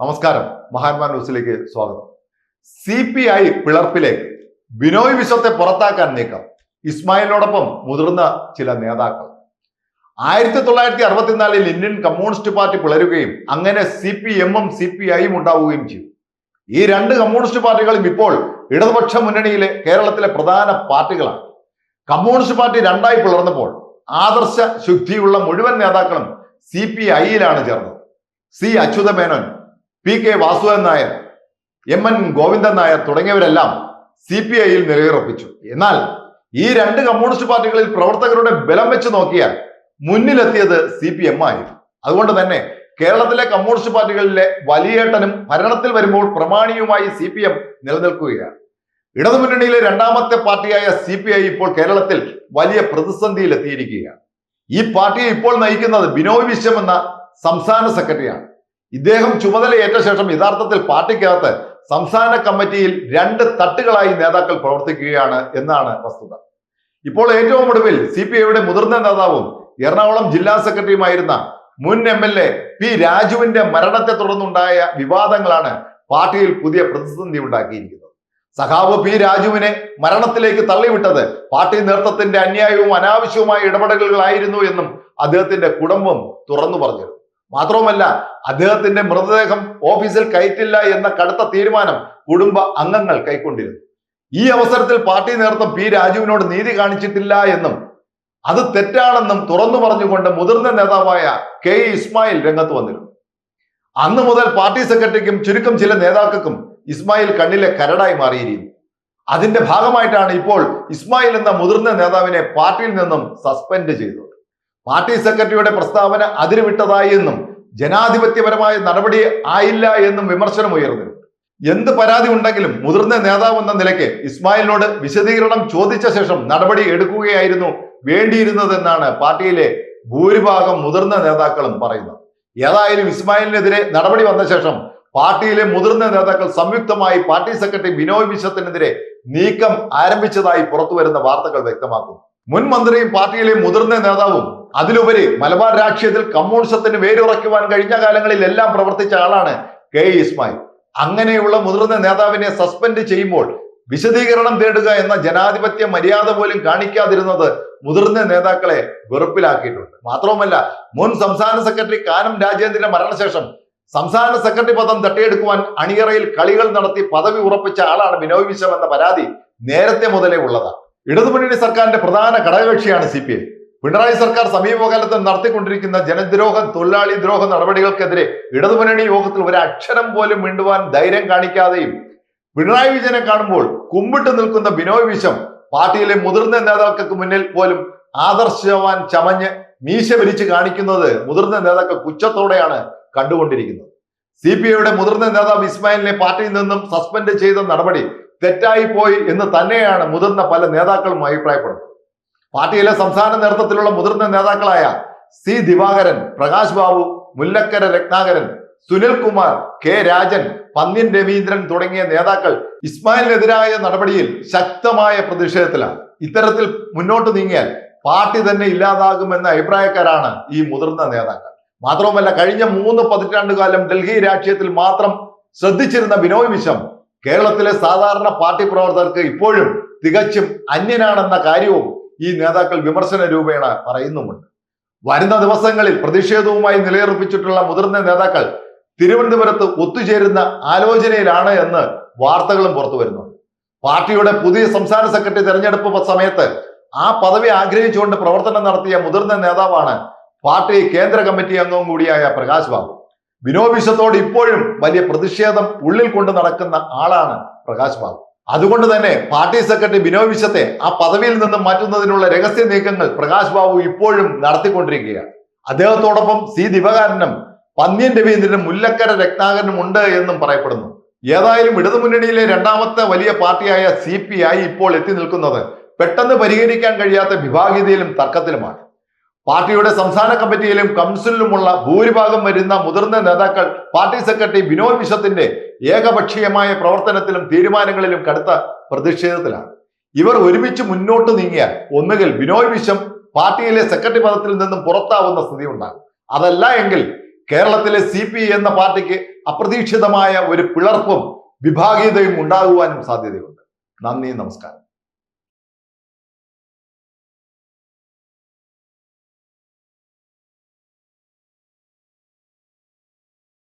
നമസ്കാരം. മഹാന്മാർ ന്യൂസിലേക്ക് സ്വാഗതം. സി പി ഐ പിളർപ്പിലേക്ക് ബിനോയ് വിശ്വത്തെ പുറത്താക്കാൻ നീക്കം. ഇസ്മായിലിനോടൊപ്പം മുതിർന്ന ചില നേതാക്കൾ. ആയിരത്തി തൊള്ളായിരത്തി അറുപത്തിനാലിൽ ഇന്ത്യൻ കമ്മ്യൂണിസ്റ്റ് പാർട്ടി പിളരുകയും അങ്ങനെ സി പി എമ്മും സി പി ഐയും ഉണ്ടാവുകയും ചെയ്തു. ഈ രണ്ട് കമ്മ്യൂണിസ്റ്റ് പാർട്ടികളും ഇപ്പോൾ ഇടതുപക്ഷ മുന്നണിയിലെ കേരളത്തിലെ പ്രധാന പാർട്ടികളാണ്. കമ്മ്യൂണിസ്റ്റ് പാർട്ടി രണ്ടായി പിളർന്നപ്പോൾ ആദർശ ശുദ്ധിയുള്ള മുഴുവൻ നേതാക്കളും സി പി ഐയിലാണ് ചേർന്നത്. C Achutha Menon P K Vasudevan Nair M N Govindan Nair തുടങ്ങിയവരെല്ലാം C P ഐയിൽ നിലയുറപ്പിച്ചു. എന്നാൽ ഈ രണ്ട് കമ്മ്യൂണിസ്റ്റ് പാർട്ടികളിൽ പ്രവർത്തകരുടെ ബലം വെച്ച് നോക്കിയാൽ മുന്നിലെത്തിയത് സി പി എം ആയിരുന്നു. അതുകൊണ്ട് തന്നെ കേരളത്തിലെ കമ്മ്യൂണിസ്റ്റ് പാർട്ടികളിലെ വലിയേട്ടനും ഭരണത്തിൽ വരുമ്പോൾ പ്രമാണിയുമായി സി പി എം നിലനിൽക്കുകയാണ്. ഇടതുമുന്നണിയിലെ രണ്ടാമത്തെ പാർട്ടിയായ സി പി ഐ ഇപ്പോൾ കേരളത്തിൽ വലിയ പ്രതിസന്ധിയിൽ എത്തിയിരിക്കുകയാണ് ഈ പാർട്ടിയെ ഇപ്പോൾ നയിക്കുന്നത് ബിനോയ് വിശ്വം എന്ന സംസ്ഥാന സെക്രട്ടറിയാണ്. ഇദ്ദേഹം ചുമതലയേറ്റ ശേഷം യഥാർത്ഥത്തിൽ പാർട്ടിക്കകത്ത് സംസ്ഥാന കമ്മിറ്റിയിൽ രണ്ട് തട്ടുകളായി നേതാക്കൾ പ്രവർത്തിക്കുകയാണ് എന്നാണ് വസ്തുത. ഇപ്പോൾ ഏറ്റവും ഒടുവിൽ സി പി ഐയുടെ മുതിർന്ന നേതാവും എറണാകുളം ജില്ലാ സെക്രട്ടറിയുമായിരുന്ന മുൻ എം എൽ എ പി രാജുവിന്റെ മരണത്തെ തുടർന്നുണ്ടായ വിവാദങ്ങളാണ് പാർട്ടിയിൽ പുതിയ പ്രതിസന്ധി ഉണ്ടാക്കിയിരിക്കുന്നത്. സഖാവ് പി രാജുവിനെ മരണത്തിലേക്ക് തള്ളിവിട്ടത് പാർട്ടി നേതൃത്വത്തിന്റെ അന്യായവും അനാവശ്യവുമായ ഇടപെടലുകളായിരുന്നു എന്നും അദ്ദേഹത്തിന്റെ കുടുംബം തുറന്നു പറഞ്ഞിരുന്നു. മാത്രവുമല്ല അദ്ദേഹത്തിന്റെ മൃതദേഹം ഓഫീസിൽ കയറ്റില്ല എന്ന കടുത്ത തീരുമാനം കുടുംബ അംഗങ്ങൾ കൈക്കൊണ്ടിരുന്നു. ഈ അവസരത്തിൽ പാർട്ടി നേതൃത്വം പി രാജുവിനോട് നീതി കാണിച്ചിട്ടില്ല എന്നും അത് തെറ്റാണെന്നും തുറന്നു പറഞ്ഞുകൊണ്ട് മുതിർന്ന നേതാവായ കെ ഇസ്മായിൽ രംഗത്ത് വന്നിരുന്നു. അന്ന് മുതൽ പാർട്ടി സെക്രട്ടറിക്കും ചുരുക്കം ചില നേതാക്കൾക്കും ഇസ്മായിൽ കണ്ണിലെ കരടായി മാറിയിരിക്കുന്നു. അതിന്റെ ഭാഗമായിട്ടാണ് ഇപ്പോൾ ഇസ്മായിൽ എന്ന മുതിർന്ന നേതാവിനെ പാർട്ടിയിൽ നിന്നും സസ്പെൻഡ് ചെയ്തത്. പാർട്ടി സെക്രട്ടറിയുടെ പ്രസ്താവന അതിരുവിട്ടതായി എന്നും ജനാധിപത്യപരമായ നടപടി ആയില്ല എന്നും വിമർശനം ഉയർന്നു എന്ത് പരാതി ഉണ്ടെങ്കിലും മുതിർന്ന നേതാവ് എന്ന നിലയ്ക്ക് ഇസ്മായിലിനോട് വിശദീകരണം ചോദിച്ച ശേഷം നടപടി എടുക്കുകയായിരുന്നു വേണ്ടിയിരുന്നതെന്നാണ് പാർട്ടിയിലെ ഭൂരിഭാഗം മുതിർന്ന നേതാക്കളും പറയുന്നത്. ഏതായാലും ഇസ്മായിലിനെതിരെ നടപടി വന്ന ശേഷം പാർട്ടിയിലെ മുതിർന്ന നേതാക്കൾ സംയുക്തമായി പാർട്ടി സെക്രട്ടറി ബിനോയ് വിശ്വത്തിനെതിരെ നീക്കം ആരംഭിച്ചതായി പുറത്തുവരുന്ന വാർത്തകൾ വ്യക്തമാക്കുന്നു. മുൻ മന്ത്രിയും പാർട്ടിയിലെ മുതിർന്ന നേതാവും അതിലുപരി മലബാർ രാഷ്ട്രീയത്തിൽ കമ്മ്യൂണിസത്തിന് വേരുറയ്ക്കുവാൻ കഴിഞ്ഞ കാലങ്ങളിൽ എല്ലാം പ്രവർത്തിച്ച ആളാണ് കെ ഇസ്മായിൽ. അങ്ങനെയുള്ള മുതിർന്ന നേതാവിനെ സസ്പെൻഡ് ചെയ്യുമ്പോൾ വിശദീകരണം തേടുക എന്ന ജനാധിപത്യ മര്യാദ പോലും കാണിക്കാതിരുന്നത് മുതിർന്ന നേതാക്കളെ വെറുപ്പിലാക്കിയിട്ടുണ്ട്. മാത്രവുമല്ല മുൻ സംസ്ഥാന സെക്രട്ടറി കാനം രാജേന്ദ്രന്റെ മരണശേഷം സംസ്ഥാന സെക്രട്ടറി പദം തട്ടിയെടുക്കുവാൻ അണിയറയിൽ കളികൾ നടത്തി പദവി ഉറപ്പിച്ച ആളാണ് ബിനോയ് വിശ്വം എന്ന പരാതി നേരത്തെ മുതലേ ഉള്ളതാണ്. ഇടതുമുന്നണി സർക്കാരിന്റെ പ്രധാന ഘടകകക്ഷിയാണ് സി പി ഐ. പിണറായി സർക്കാർ സമീപകാലത്ത് നടത്തിക്കൊണ്ടിരിക്കുന്ന ജനദ്രോഹ തൊഴിലാളി ദ്രോഹ നടപടികൾക്കെതിരെ ഇടതുമുന്നണി യോഗത്തിൽ ഒരു അക്ഷരം പോലും മിണ്ടുവാൻ ധൈര്യം കാണിക്കാതെയും പിണറായി വിജയനെ കാണുമ്പോൾ കുമ്പിട്ട് നിൽക്കുന്ന ബിനോയ് വിശ്വം പാർട്ടിയിലെ മുതിർന്ന നേതാക്കൾക്ക് മുന്നിൽ പോലും ആദർശവാൻ ചമഞ്ഞ് മീശ വിരിച്ച് കാണിക്കുന്നത് മുതിർന്ന നേതാക്കൾ പുച്ഛത്തോടെയാണ് കണ്ടുകൊണ്ടിരിക്കുന്നത്. സി പി ഐയുടെ മുതിർന്ന നേതാവ് ഇസ്മായിലിനെ പാർട്ടിയിൽ നിന്നും സസ്പെൻഡ് ചെയ്ത നടപടി തെറ്റായി പോയി എന്ന് തന്നെയാണ് മുതിർന്ന പല നേതാക്കളും അഭിപ്രായപ്പെടുന്നത്. പാർട്ടിയിലെ സംസ്ഥാന നേതൃത്വത്തിലുള്ള മുതിർന്ന നേതാക്കളായ സി ദിവാകരൻ പ്രകാശ് ബാബു മുല്ലക്കര രത്നാകരൻ സുനിൽ കുമാർ കെ രാജൻ പന്ന്യൻ രവീന്ദ്രൻ തുടങ്ങിയ നേതാക്കൾ ഇസ്മായിലിനെതിരായ നടപടിയിൽ ശക്തമായ പ്രതിഷേധത്തിലാണ്. ഇത്തരത്തിൽ മുന്നോട്ട് നീങ്ങിയാൽ പാർട്ടി തന്നെ ഇല്ലാതാകുമെന്ന അഭിപ്രായക്കാരാണ് ഈ മുതിർന്ന നേതാക്കൾ. മാത്രവുമല്ല കഴിഞ്ഞ മൂന്ന് പതിറ്റാണ്ടുകാലം ഡൽഹി രാഷ്ട്രീയത്തിൽ മാത്രം ശ്രദ്ധിച്ചിരുന്ന ബിനോയ് വിശ്വം കേരളത്തിലെ സാധാരണ പാർട്ടി പ്രവർത്തകർക്ക് ഇപ്പോഴും തികച്ചും അന്യനാണെന്ന കാര്യവും ഈ നേതാക്കൾ വിമർശന രൂപേണ പറയുന്നുമുണ്ട്. വരുന്ന ദിവസങ്ങളിൽ പ്രതിഷേധവുമായി നിലയുറപ്പിച്ചിട്ടുള്ള മുതിർന്ന നേതാക്കൾ തിരുവനന്തപുരത്ത് ഒത്തുചേരുന്ന ആലോചനയിലാണ് എന്ന് വാർത്തകളും പുറത്തു വരുന്നു പാർട്ടിയുടെ പുതിയ സംസ്ഥാന സെക്രട്ടറി തെരഞ്ഞെടുപ്പ് സമയത്ത് ആ പദവി ആഗ്രഹിച്ചുകൊണ്ട് പ്രവർത്തനം നടത്തിയ മുതിർന്ന നേതാവാണ് പാർട്ടി കേന്ദ്ര കമ്മിറ്റി അംഗവും കൂടിയായ പ്രകാശ് ബാബു. ബിനോയ് വിശ്വത്തോട് ഇപ്പോഴും വലിയ പ്രതിഷേധം ഉള്ളിൽ കൊണ്ട് നടക്കുന്ന ആളാണ് പ്രകാശ് ബാബു. അതുകൊണ്ട് തന്നെ പാർട്ടി സെക്രട്ടറി ബിനോയ് വിശ്വത്തെ ആ പദവിയിൽ നിന്ന് മാറ്റുന്നതിനുള്ള രഹസ്യ നീക്കങ്ങൾ പ്രകാശ് ബാബു ഇപ്പോഴും നടത്തിക്കൊണ്ടിരിക്കുകയാണ്. അദ്ദേഹത്തോടൊപ്പം സി ദിവകാരനും പന്ന്യൻ രവീന്ദ്രനും മുല്ലക്കര രത്നാകരനും ഉണ്ട് എന്നും പറയപ്പെടുന്നു. ഏതായാലും ഇടതുമുന്നണിയിലെ രണ്ടാമത്തെ വലിയ പാർട്ടിയായ സി ഇപ്പോൾ എത്തി നിൽക്കുന്നത് പെട്ടെന്ന് പരിഹരിക്കാൻ കഴിയാത്ത വിഭാഗീയതയിലും തർക്കത്തിലുമാണ്. പാർട്ടിയുടെ സംസ്ഥാന കമ്മിറ്റിയിലും കൗൺസിലിലുമുള്ള ഭൂരിഭാഗം വരുന്ന മുതിർന്ന നേതാക്കൾ പാർട്ടി സെക്രട്ടറി വിനോദ് വിശ്വത്തിന്റെ ഏകപക്ഷീയമായ പ്രവർത്തനത്തിലും തീരുമാനങ്ങളിലും കടുത്ത പ്രതിഷേധത്തിലാണ്. ഇവർ ഒരുമിച്ച് മുന്നോട്ട് നീങ്ങിയാൽ ഒന്നുകിൽ ബിനോയ് വിശ്വം പാർട്ടിയിലെ സെക്രട്ടറി പദത്തിൽ നിന്നും പുറത്താവുന്ന സ്ഥിതി ഉണ്ടാകും അതല്ല എങ്കിൽ കേരളത്തിലെ സി പി എന്ന പാർട്ടിക്ക് അപ്രതീക്ഷിതമായ ഒരു പിളർപ്പും വിഭാഗീയതയും ഉണ്ടാകുവാനും സാധ്യതയുണ്ട്. നന്ദി നമസ്കാരം.